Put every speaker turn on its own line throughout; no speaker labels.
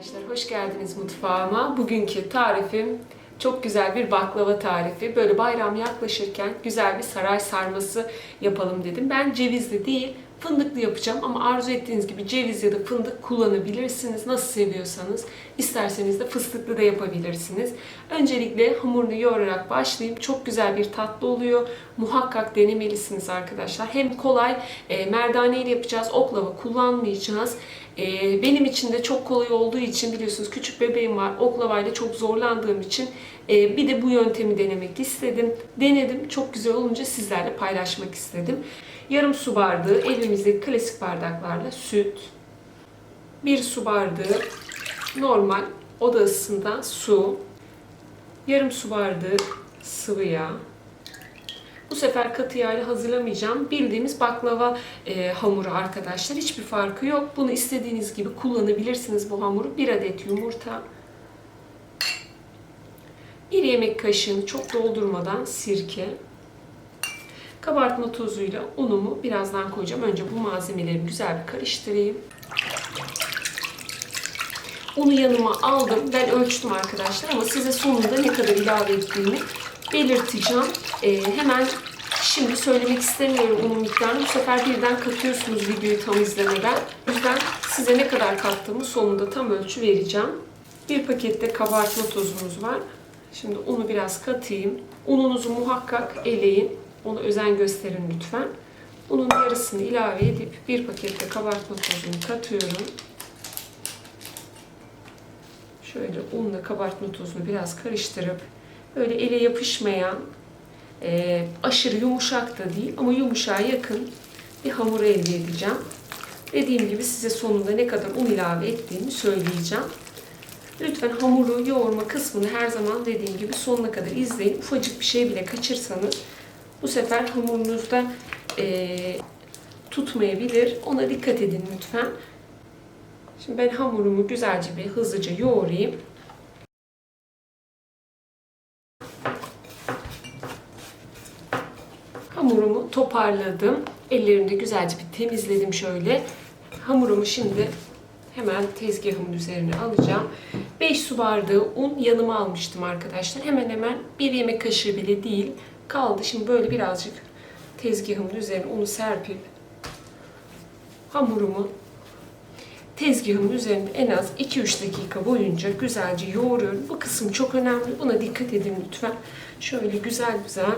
Arkadaşlar hoş geldiniz mutfağıma. Bugünkü tarifim çok güzel bir baklava tarifi. Böyle bayram yaklaşırken güzel bir saray sarması yapalım dedim. Ben cevizli değil, fındıklı yapacağım ama arzu ettiğiniz gibi ceviz ya da fındık kullanabilirsiniz. Nasıl seviyorsanız. İsterseniz de fıstıklı da yapabilirsiniz. Öncelikle hamurunu yoğurarak başlayayım. Çok güzel bir tatlı oluyor. Muhakkak denemelisiniz arkadaşlar. Hem kolay, e, merdane ile yapacağız. Oklava kullanmayacağız. E, benim için de çok kolay olduğu için biliyorsunuz küçük bebeğim var. Oklavayla çok zorlandığım için e, bir de bu yöntemi denemek istedim. Denedim. Çok güzel olunca sizlerle paylaşmak istedim. Yarım su bardağı evimizdeki klasik bardaklarla süt. Bir su bardağı normal oda ısısından su. Yarım su bardağı sıvı yağ. Bu sefer katı yağıyla hazırlamayacağım. Bildiğimiz baklava e, hamuru arkadaşlar. Hiçbir farkı yok. Bunu istediğiniz gibi kullanabilirsiniz bu hamuru. Bir adet yumurta. Bir yemek kaşığını çok doldurmadan sirke. Kabartma tozuyla unumu birazdan koyacağım. Önce bu malzemeleri güzel bir karıştırayım. Unu yanıma aldım. Ben ölçtüm arkadaşlar ama size sonunda ne kadar ilave ettiğimi belirteceğim. Ee, hemen şimdi söylemek istemiyorum unun miktarını. Bu sefer birden katıyorsunuz videoyu tam izlemeden. O yüzden size ne kadar kattığımı sonunda tam ölçü vereceğim. Bir pakette kabartma tozumuz var. Şimdi unu biraz katayım. Ununuzu muhakkak eleyin. Ona özen gösterin lütfen. Unun yarısını ilave edip bir pakette kabartma tozunu katıyorum. Şöyle unla kabartma tozunu biraz karıştırıp böyle ele yapışmayan e, aşırı yumuşak da değil ama yumuşağa yakın bir hamur elde edeceğim. Dediğim gibi size sonunda ne kadar un ilave ettiğimi söyleyeceğim. Lütfen hamuru yoğurma kısmını her zaman dediğim gibi sonuna kadar izleyin. Ufacık bir şey bile kaçırsanız bu sefer hamurunuzda e, tutmayabilir. Ona dikkat edin lütfen. Şimdi ben hamurumu güzelce bir hızlıca yoğurayım. Toparladım. Ellerimde güzelce bir temizledim şöyle. Hamurumu şimdi hemen tezgahımın üzerine alacağım. 5 su bardağı un yanıma almıştım arkadaşlar. Hemen hemen bir yemek kaşığı bile değil. Kaldı. Şimdi böyle birazcık tezgahımın üzerine unu serpip hamurumu tezgahımın üzerinde en az 2-3 dakika boyunca güzelce yoğuruyorum. Bu kısım çok önemli. Buna dikkat edin lütfen. Şöyle güzel güzel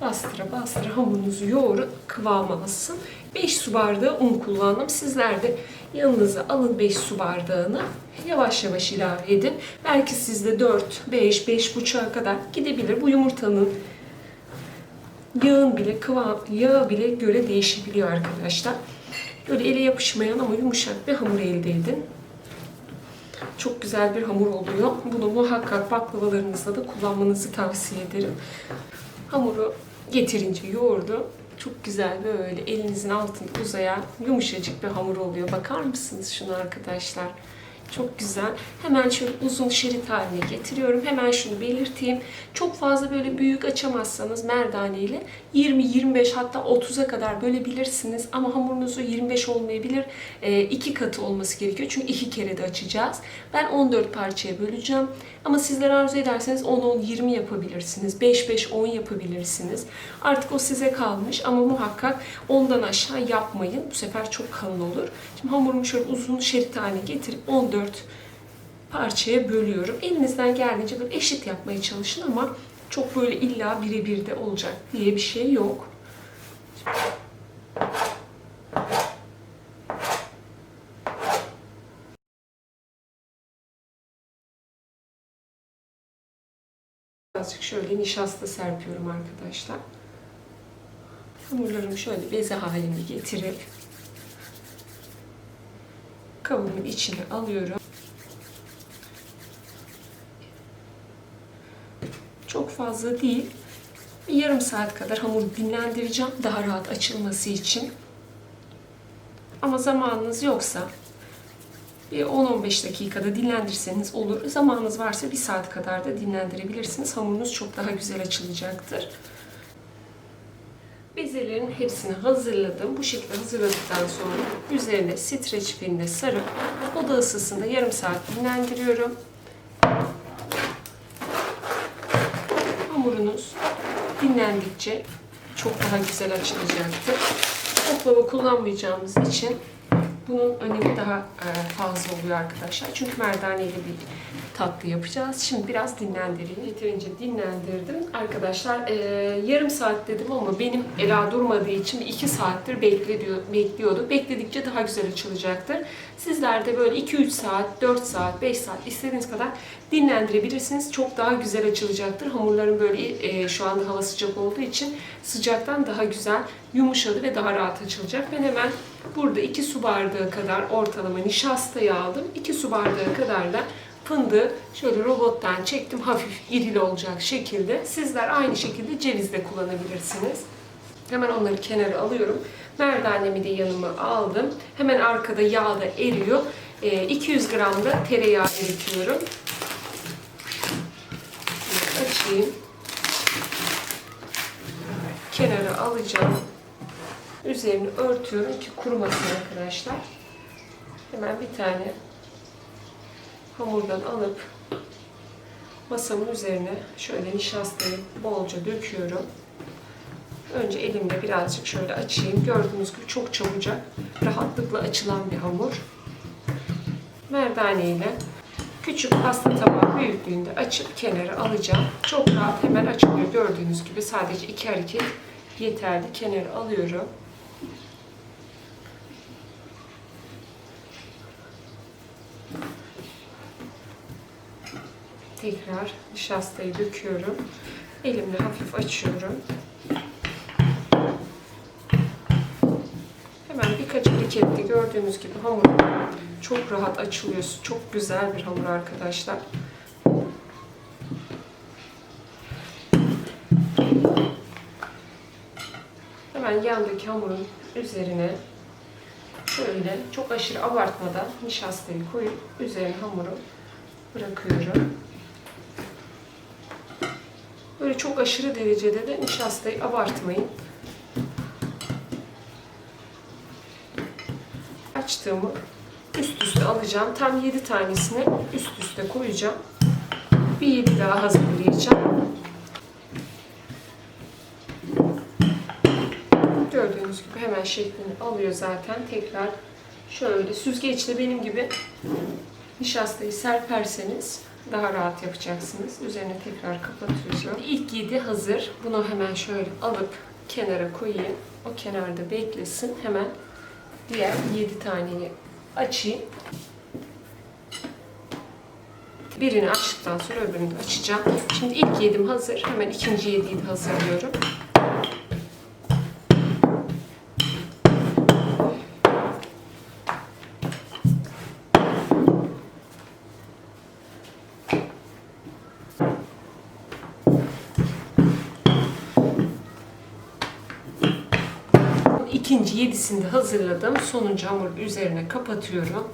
bastıra bastıra hamurunuzu yoğurun kıvam alsın. 5 su bardağı un kullandım. Sizler de yanınıza alın 5 su bardağını. Yavaş yavaş ilave edin. Belki sizde 4, 5, 5,5'a kadar gidebilir. Bu yumurtanın yağın bile kıvam, yağı bile göre değişebiliyor arkadaşlar. Böyle ele yapışmayan ama yumuşak bir hamur elde edin. Çok güzel bir hamur oluyor. Bunu muhakkak baklavalarınızda da kullanmanızı tavsiye ederim. Hamuru getirince yoğurdu. Çok güzel böyle elinizin altında uzayan yumuşacık bir hamur oluyor. Bakar mısınız şunu arkadaşlar? Çok güzel. Hemen şöyle uzun şerit haline getiriyorum. Hemen şunu belirteyim. Çok fazla böyle büyük açamazsanız merdane ile 20, 25 hatta 30'a kadar bölebilirsiniz. Ama hamurunuzu 25 olmayabilir. E, iki katı olması gerekiyor. Çünkü iki kere de açacağız. Ben 14 parçaya böleceğim. Ama sizler arzu ederseniz 10-10-20 yapabilirsiniz. 5-5-10 yapabilirsiniz. Artık o size kalmış ama muhakkak ondan aşağı yapmayın. Bu sefer çok kalın olur. Hamurumu şöyle uzun şerit haline getirip 14 parçaya bölüyorum. Elinizden geldiğince böyle eşit yapmaya çalışın ama çok böyle illa birebir de olacak diye bir şey yok. Birazcık şöyle nişasta serpiyorum arkadaşlar. Hamurlarımı şöyle beze haline getirip kabımın içine alıyorum. Çok fazla değil. Bir yarım saat kadar hamuru dinlendireceğim daha rahat açılması için. Ama zamanınız yoksa bir 10-15 dakikada dinlendirseniz olur. Zamanınız varsa bir saat kadar da dinlendirebilirsiniz. Hamurunuz çok daha güzel açılacaktır. Bezelerin hepsini hazırladım. Bu şekilde hazırladıktan sonra üzerine streç filmle sarıp oda ısısında yarım saat dinlendiriyorum. Hamurunuz dinlendikçe çok daha güzel açılacaktır. Oklava kullanmayacağımız için bunun önemi daha e, fazla oluyor arkadaşlar. Çünkü merdane ile bir tatlı yapacağız. Şimdi biraz dinlendireyim. Yeterince dinlendirdim. Arkadaşlar e, yarım saat dedim ama benim Ela durmadığı için 2 saattir bekliyor, bekliyordu. Bekledikçe daha güzel açılacaktır. Sizler de böyle 2-3 saat, 4 saat, 5 saat istediğiniz kadar dinlendirebilirsiniz. Çok daha güzel açılacaktır. Hamurların böyle e, şu anda hava sıcak olduğu için sıcaktan daha güzel yumuşadı ve daha rahat açılacak. Ben hemen burada 2 su bardağı kadar ortalama nişastayı aldım. 2 su bardağı kadar da fındığı şöyle robottan çektim hafif irili olacak şekilde. Sizler aynı şekilde ceviz de kullanabilirsiniz. Hemen onları kenara alıyorum. Merdanemi de yanıma aldım. Hemen arkada yağ da eriyor. Ee, 200 gram da tereyağı eritiyorum. Açayım. Kenara alacağım. Üzerini örtüyorum ki kurumasın arkadaşlar. Hemen bir tane hamurdan alıp masamın üzerine şöyle nişastayı bolca döküyorum. Önce elimle birazcık şöyle açayım. Gördüğünüz gibi çok çabucak, rahatlıkla açılan bir hamur. Merdane ile küçük pasta tabağı büyüklüğünde açıp kenara alacağım. Çok rahat hemen açılıyor. Gördüğünüz gibi sadece iki hareket yeterli. Kenara alıyorum. Tekrar nişastayı döküyorum. Elimle hafif açıyorum. Hemen birkaç harekette gördüğünüz gibi hamur çok rahat açılıyor. Çok güzel bir hamur arkadaşlar. Hemen yandaki hamurun üzerine şöyle çok aşırı abartmadan nişastayı koyup üzerine hamuru bırakıyorum. Böyle çok aşırı derecede de nişastayı abartmayın. Açtığımı üst üste alacağım. Tam 7 tanesini üst üste koyacağım. Bir 7 daha hazırlayacağım. Gördüğünüz gibi hemen şeklini alıyor zaten. Tekrar şöyle süzgeçle benim gibi nişastayı serperseniz daha rahat yapacaksınız. Üzerine tekrar kapatıyoruz. İlk 7 hazır. Bunu hemen şöyle alıp kenara koyayım. O kenarda beklesin. Hemen diğer 7 taneyi açayım. Birini açtıktan sonra öbürünü de açacağım. Şimdi ilk yedim hazır. Hemen ikinci yediği de hazırlıyorum. İkinci yedisini de hazırladım. Sonuncu hamur üzerine kapatıyorum.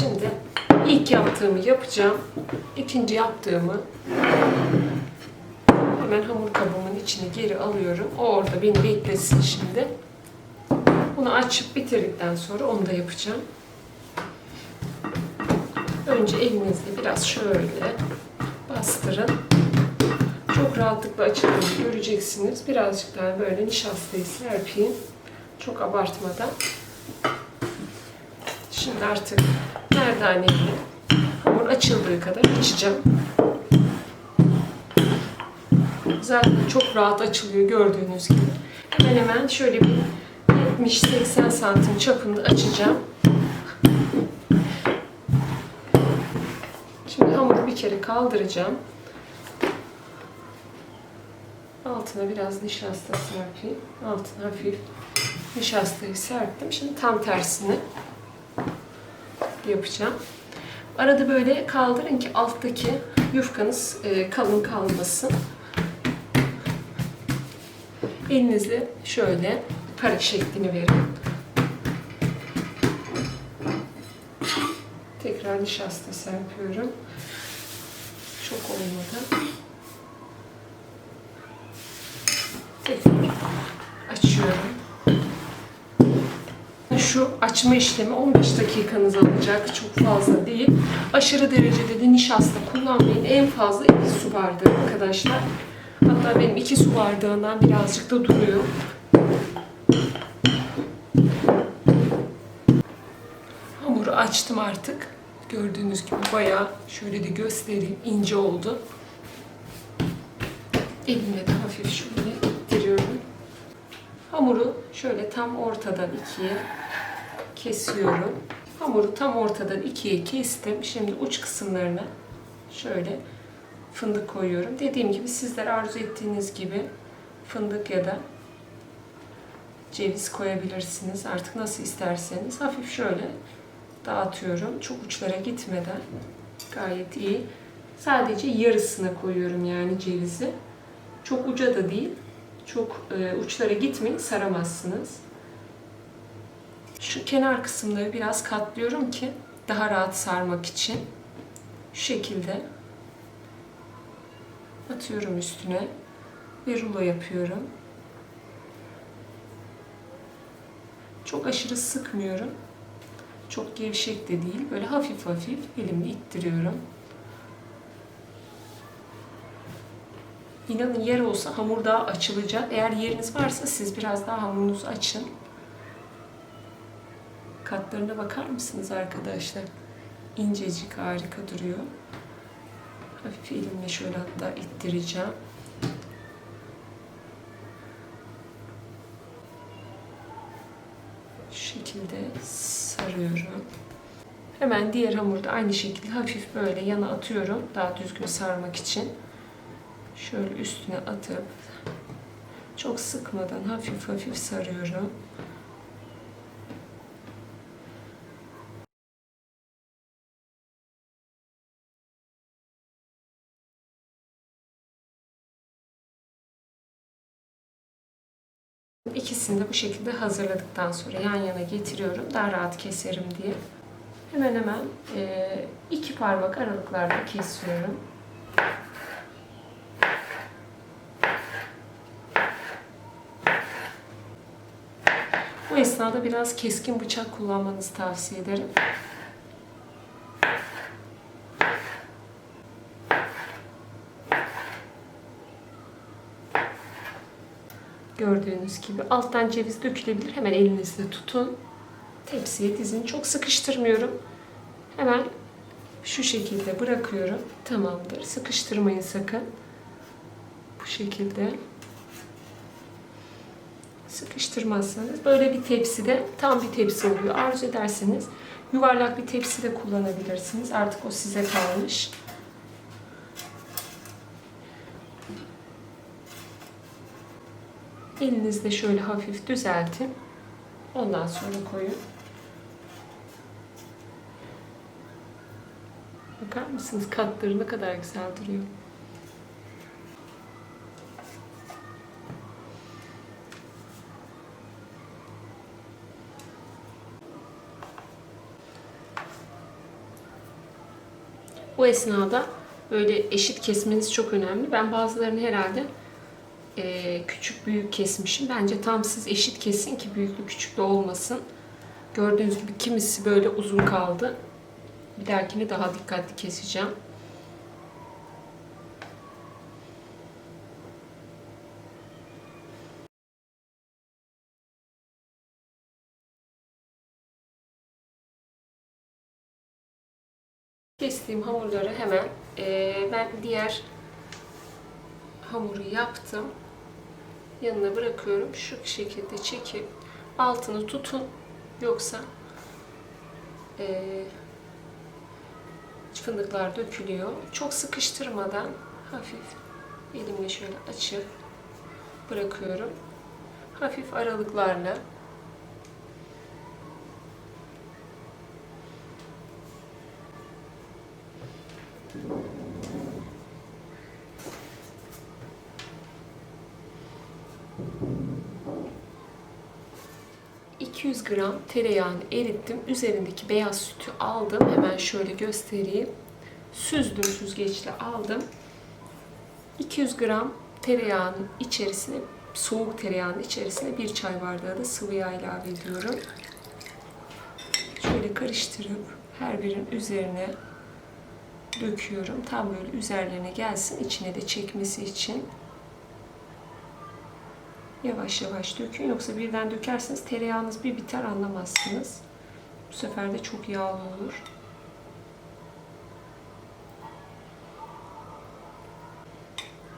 Şimdi ilk yaptığımı yapacağım. İkinci yaptığımı hemen hamur kabımın içine geri alıyorum. O orada beni beklesin şimdi. Bunu açıp bitirdikten sonra onu da yapacağım. Önce elinizle biraz şöyle bastırın. Çok rahatlıkla açıldığını göreceksiniz. Birazcık daha böyle nişastayı serpeyim. Çok abartmadan. Şimdi artık merdaneyle hamur açıldığı kadar açacağım. Zaten çok rahat açılıyor gördüğünüz gibi. Hemen hemen şöyle bir 70-80 santim çapında açacağım. Şimdi hamuru bir kere kaldıracağım. Altına biraz nişasta serpeyim. Altına hafif nişastayı serptim. Şimdi tam tersini yapacağım. Arada böyle kaldırın ki alttaki yufkanız e, kalın kalmasın. Elinizle şöyle kare şeklini verin. Tekrar nişasta serpiyorum. Çok olmadan. Şu açma işlemi 15 dakikanızı alacak. Çok fazla değil. Aşırı derecede de nişasta kullanmayın. En fazla 2 su bardağı arkadaşlar. Hatta benim 2 su bardağından birazcık da duruyor. Hamuru açtım artık. Gördüğünüz gibi bayağı şöyle de göstereyim ince oldu. Elimle de hafif şöyle ittiriyorum. Hamuru şöyle tam ortadan ikiye kesiyorum. Hamuru tam ortadan ikiye kestim. Şimdi uç kısımlarına şöyle fındık koyuyorum. Dediğim gibi sizler arzu ettiğiniz gibi fındık ya da ceviz koyabilirsiniz. Artık nasıl isterseniz. Hafif şöyle dağıtıyorum. Çok uçlara gitmeden. Gayet iyi. Sadece yarısına koyuyorum yani cevizi. Çok uca da değil. Çok e, uçlara gitmeyin saramazsınız. Şu kenar kısımları biraz katlıyorum ki daha rahat sarmak için. Şu şekilde atıyorum üstüne ve rulo yapıyorum. Çok aşırı sıkmıyorum. Çok gevşek de değil. Böyle hafif hafif elimle ittiriyorum. İnanın yer olsa hamur daha açılacak. Eğer yeriniz varsa siz biraz daha hamurunuzu açın. Katlarına bakar mısınız arkadaşlar? İncecik harika duruyor. Hafif elimle şöyle hatta ittireceğim. Şu şekilde sarıyorum. Hemen diğer hamuru da aynı şekilde hafif böyle yana atıyorum. Daha düzgün sarmak için. Şöyle üstüne atıp çok sıkmadan hafif hafif sarıyorum. İkisini de bu şekilde hazırladıktan sonra yan yana getiriyorum. Daha rahat keserim diye. Hemen hemen e, iki parmak aralıklarla kesiyorum. Bu esnada biraz keskin bıçak kullanmanızı tavsiye ederim. Gördüğünüz gibi alttan ceviz dökülebilir. Hemen elinizle tutun. Tepsiye dizin. Çok sıkıştırmıyorum. Hemen şu şekilde bırakıyorum. Tamamdır. Sıkıştırmayın sakın. Bu şekilde sıkıştırmazsanız böyle bir tepside tam bir tepsi oluyor. Arzu ederseniz yuvarlak bir tepsi de kullanabilirsiniz. Artık o size kalmış. Elinizle şöyle hafif düzeltin. Ondan sonra koyun. Bakar mısınız katları ne kadar güzel duruyor. Bu esnada böyle eşit kesmeniz çok önemli. Ben bazılarını herhalde e, küçük büyük kesmişim. Bence tam siz eşit kesin ki büyüklü küçüklü olmasın. Gördüğünüz gibi kimisi böyle uzun kaldı. Bir dahakine daha dikkatli keseceğim. Kestiğim hamurları hemen e, ben diğer hamuru yaptım. Yanına bırakıyorum. Şu şekilde çekip altını tutun. Yoksa e, fındıklar dökülüyor. Çok sıkıştırmadan hafif elimle şöyle açıp bırakıyorum. Hafif aralıklarla ...200 gram tereyağını erittim. Üzerindeki beyaz sütü aldım. Hemen şöyle göstereyim. Süzdüm, süzgeçle aldım. 200 gram tereyağının içerisine, soğuk tereyağının içerisine bir çay bardağı da sıvı yağ ilave ediyorum. şöyle karıştırıp her birinin üzerine döküyorum. Tam böyle üzerlerine gelsin. içine de çekmesi için. Yavaş yavaş dökün. Yoksa birden dökerseniz tereyağınız bir biter anlamazsınız. Bu sefer de çok yağlı olur.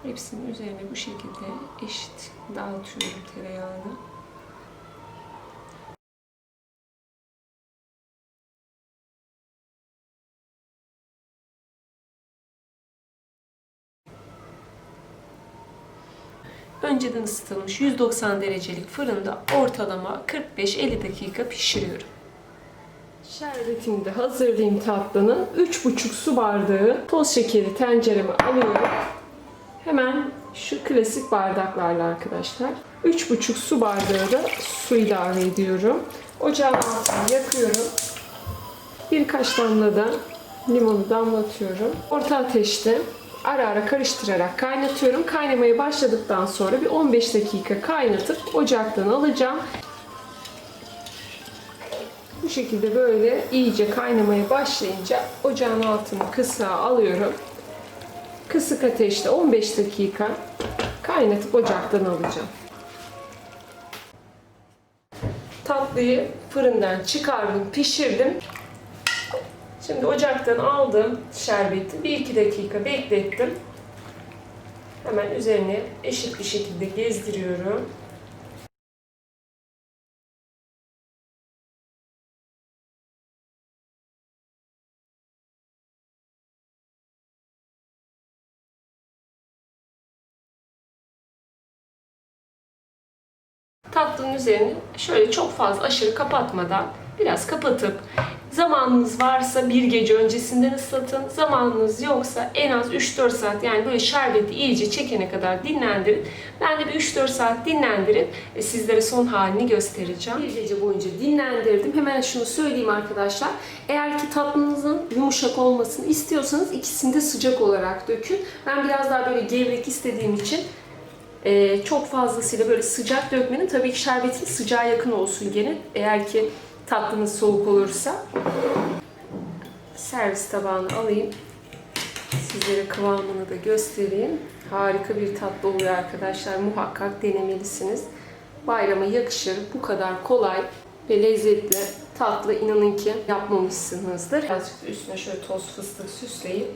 Hepsinin üzerine bu şekilde eşit dağıtıyorum tereyağını. Önceden ısıtılmış 190 derecelik fırında ortalama 45-50 dakika pişiriyorum. Şerbetimi de hazırlayayım tatlının. 3,5 su bardağı toz şekeri tencereme alıyorum. Hemen şu klasik bardaklarla arkadaşlar. 3,5 su bardağı da su ilave ediyorum. Ocağın altını yakıyorum. Birkaç damla da limonu damlatıyorum. Orta ateşte ara ara karıştırarak kaynatıyorum. Kaynamaya başladıktan sonra bir 15 dakika kaynatıp ocaktan alacağım. Bu şekilde böyle iyice kaynamaya başlayınca ocağın altını kısa alıyorum. Kısık ateşte 15 dakika kaynatıp ocaktan alacağım. Tatlıyı fırından çıkardım, pişirdim. Şimdi ocaktan aldım şerbeti. 1-2 dakika beklettim. Hemen üzerine eşit bir şekilde gezdiriyorum. Tatlının üzerini şöyle çok fazla aşırı kapatmadan biraz kapatıp zamanınız varsa bir gece öncesinden ıslatın. Zamanınız yoksa en az 3-4 saat yani böyle şerbeti iyice çekene kadar dinlendirin. Ben de bir 3-4 saat dinlendirin. ve Sizlere son halini göstereceğim. Bir gece boyunca dinlendirdim. Hemen şunu söyleyeyim arkadaşlar. Eğer ki tatlınızın yumuşak olmasını istiyorsanız ikisini de sıcak olarak dökün. Ben biraz daha böyle gevrek istediğim için ee, çok fazlasıyla böyle sıcak dökmenin tabii ki şerbetin sıcağa yakın olsun gene. Eğer ki tatlınız soğuk olursa. Servis tabağını alayım. Sizlere kıvamını da göstereyim. Harika bir tatlı oluyor arkadaşlar. Muhakkak denemelisiniz. Bayrama yakışır. Bu kadar kolay ve lezzetli tatlı inanın ki yapmamışsınızdır. Birazcık üstüne şöyle toz fıstık süsleyip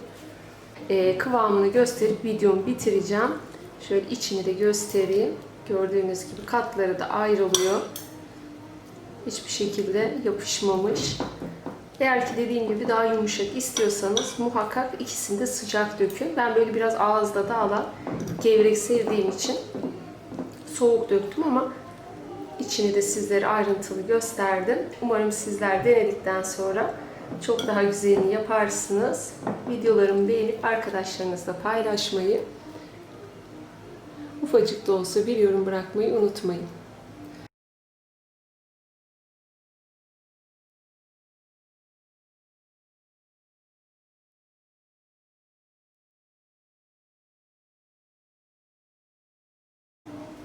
ee, kıvamını gösterip videomu bitireceğim. Şöyle içini de göstereyim. Gördüğünüz gibi katları da ayrılıyor. Hiçbir şekilde yapışmamış. Eğer ki dediğim gibi daha yumuşak istiyorsanız muhakkak ikisini de sıcak dökün. Ben böyle biraz ağızda dağılan gevrek sevdiğim için soğuk döktüm ama içini de sizlere ayrıntılı gösterdim. Umarım sizler denedikten sonra çok daha güzelini yaparsınız. Videolarımı beğenip arkadaşlarınızla paylaşmayı, ufacık da olsa bir yorum bırakmayı unutmayın.